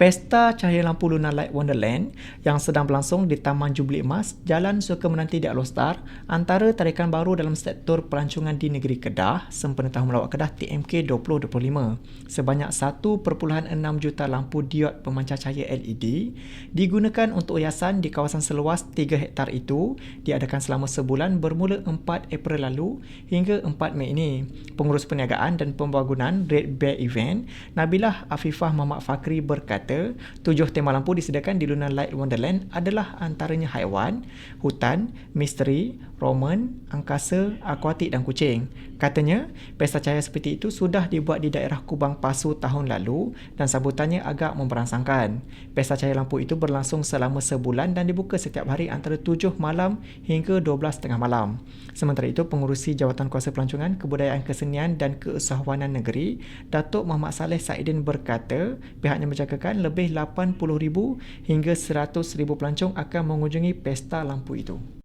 Pesta Cahaya Lampu Lunar Light Wonderland yang sedang berlangsung di Taman Jubli Emas, Jalan Suka Menanti di Alostar, antara tarikan baru dalam sektor pelancongan di negeri Kedah sempena Tahun Melawat Kedah TMK 2025. Sebanyak 1.6 juta lampu diod pemancar cahaya LED digunakan untuk hiasan di kawasan seluas 3 hektar itu diadakan selama sebulan bermula 4 April lalu hingga 4 Mei ini. Pengurus Perniagaan dan Pembangunan Red Bear Event, Nabilah Afifah Mamak Fakri berkata kata, tujuh tema lampu disediakan di Lunar Light Wonderland adalah antaranya haiwan, hutan, misteri, roman, angkasa, akuatik dan kucing. Katanya, pesta cahaya seperti itu sudah dibuat di daerah Kubang Pasu tahun lalu dan sambutannya agak memberangsangkan. Pesta cahaya lampu itu berlangsung selama sebulan dan dibuka setiap hari antara 7 malam hingga 12 tengah malam. Sementara itu, pengurusi Jawatan Kuasa Pelancongan, Kebudayaan Kesenian dan Keusahawanan Negeri, Datuk Muhammad Saleh Saidin berkata, pihaknya lebih 80,000 hingga 100,000 pelancong akan mengunjungi pesta lampu itu.